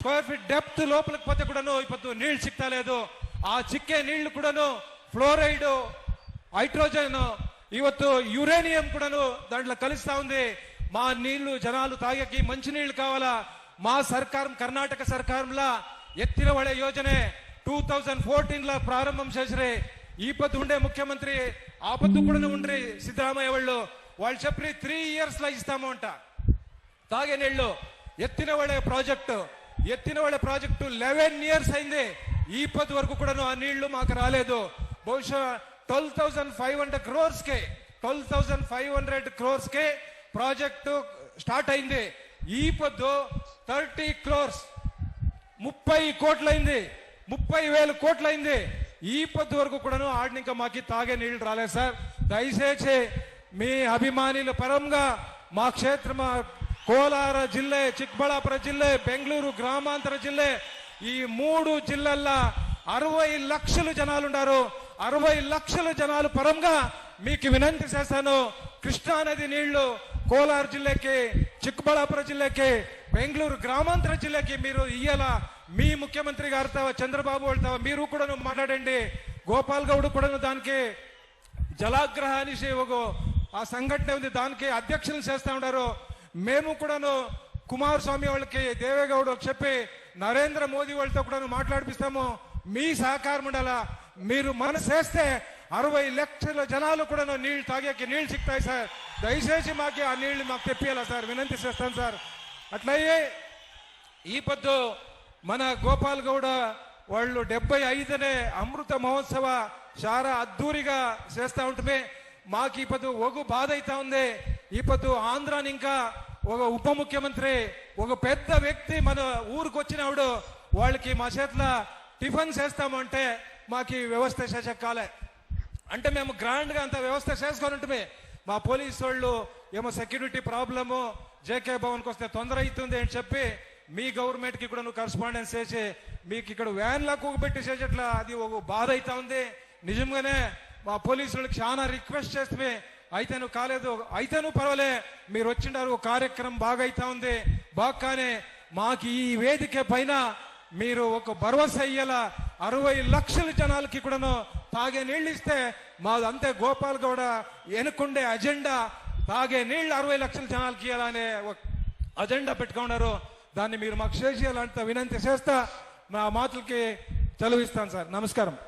Square feet depth లోపలికి పోతే కూడాను ఇప్పుడు నీళ్ళు సిక్తలేదు ఆ చిక్కే నీళ్ళు కూడాను ఫ్లోరైడ్ హైడ్రోజన్ ಇವತ್ತು యురేనియం కూడాను దాంట్లో కలుస్తా ఉంది. మా నీళ్ళు జనాలు తాగకి మంచి నీళ్ళు కావాలా? మా సర్కారం కర్ణాటక సర్కారంలా ఎత్తిన ಒಳ್ಳೆ యోజనే టూ థౌజండ్ ఫోర్టీన్ లా ప్రారంభం చేసిరే. ఈ పొద్దు ఉండే ముఖ్యమంత్రి ఆ పొద్దు కూడా ఉండ్రి సిద్ధరామయ్య వాళ్ళు. వాళ్ళు చెప్పి త్రీ ఇయర్స్ లా ఇస్తాము అంట. తాగే నీళ్ళు ఎత్తిన ఒళ్ళే ప్రాజెక్టు. ఎత్తిన వాళ్ళ ప్రాజెక్టు లెవెన్ ఇయర్స్ అయింది. ఈ పది వరకు కూడాను ఆ నీళ్ళు మాకు రాలేదు. బహుశా twelve thousand five hundred crores కే twelve thousand five hundred crores కే ప్రాజెక్టు స్టార్ట్ అయింది. ఈ పొద్దు థర్టీ క్రోర్స్ ముప్పై కోట్లయింది. ముప్పై వేల కోట్లయింది. ఈ పొద్దు వరకు కూడాను ఆడిని మాకి తాగే నీళ్ళు రాలేదు సార్. దయచేసి మీ అభిమానుల పరంగా మా క్షేత్ర కోలార జిల్లే చిక్బళాపుర జిల్లే బెంగళూరు గ్రామాంతర జిల్లే ఈ మూడు జిల్లల్లా అరవై లక్షలు జనాలున్నారు అరవై లక్షల జనాలు పరంగా మీకు వినంతి చేశాను. కృష్ణానది నీళ్ళు కోలార జిల్లాకి చిక్కబళ్ళాపురం జిల్లాకి బెంగళూరు గ్రామాంతర జిల్లాకి మీరు ఇయ్యాల. మీ ముఖ్యమంత్రి గారితో చంద్రబాబు వాళ్ళతో మీరు కూడా మాట్లాడండి. గోపాల్ గౌడ్ కూడా దానికి జలాగ్రహానికి ఆ సంఘటన ఉంది. దానికి అధ్యక్షులు చేస్తూ ఉన్నారు. మేము కూడాను కుమారస్వామి వాళ్ళకి దేవేగౌడ్ చెప్పి నరేంద్ర మోదీ వాళ్ళతో కూడా మాట్లాడిపిస్తాము. మీ సహకారం ఉండాలా? మీరు మనసు వేస్తే అరవై లక్షల జనాలు కూడా నీళ్ళు తాగేకి నీళ్ళు చిక్తాయి సార్. దయచేసి మాకు ఆ నీళ్ళు మాకు తెప్పియాలా సార్? వినంతి చేస్తాను సార్. అట్లయ్యే ఈ పొద్దు మన గోపాల్ గౌడ వాళ్ళు డెబ్బై ఐదునే అమృత మహోత్సవ చాలా అద్దూరిగా చేస్తా ఉంటుంది మాకు ఈ పొద్దు ఒగు బాధ అవుతా ఉంది. ఇప్పుడు ఆంధ్రాని ఇంకా ఒక ఉప ముఖ్యమంత్రి ఒక పెద్ద వ్యక్తి మన ఊరికి వచ్చినప్పుడు వాళ్ళకి మా చేతిలో టిఫిన్ చేస్తామంటే మాకు వ్యవస్థ చేసెక్కాలే. అంటే మేము గ్రాండ్గా అంత వ్యవస్థ చేసుకొని ఉంటుమే మా పోలీసు వాళ్ళు ఏమో సెక్యూరిటీ ప్రాబ్లము జేకే భవన్కి వస్తే తొందర అవుతుంది అని చెప్పి మీ గవర్నమెంట్కి కూడా నువ్వు కరస్పాండెన్స్ చేసి మీకు ఇక్కడ వ్యాన్ లా కూగబెట్టి చేసేట్లా అది ఒక బాధ అవుతా ఉంది. నిజంగానే మా పోలీసులకు చాలా రిక్వెస్ట్ చేస్తే అయితే నువ్వు కాలేదు అయితే నువ్వు పర్వాలే. మీరు వచ్చిండారు కార్యక్రమం బాగా అవుతా ఉంది. బాగానే మాకు ఈ వేదిక పైన మీరు ఒక భరోసా అయ్యేలా అరవై లక్షల జనాలకి కూడాను తాగే నీళ్ళు ఇస్తే మాది అంతే గోపాల్ గౌడ వెనుకుండే అజెండా. తాగే నీళ్ళు అరవై లక్షల జనాలకి ఇవ్వాలనే ఒక అజెండా పెట్టుకున్నారు. దాన్ని మీరు మాకు చేసేయాలంటే వినంతి చేస్తా. నా మాటలకి చదివిస్తాను సార్. నమస్కారం.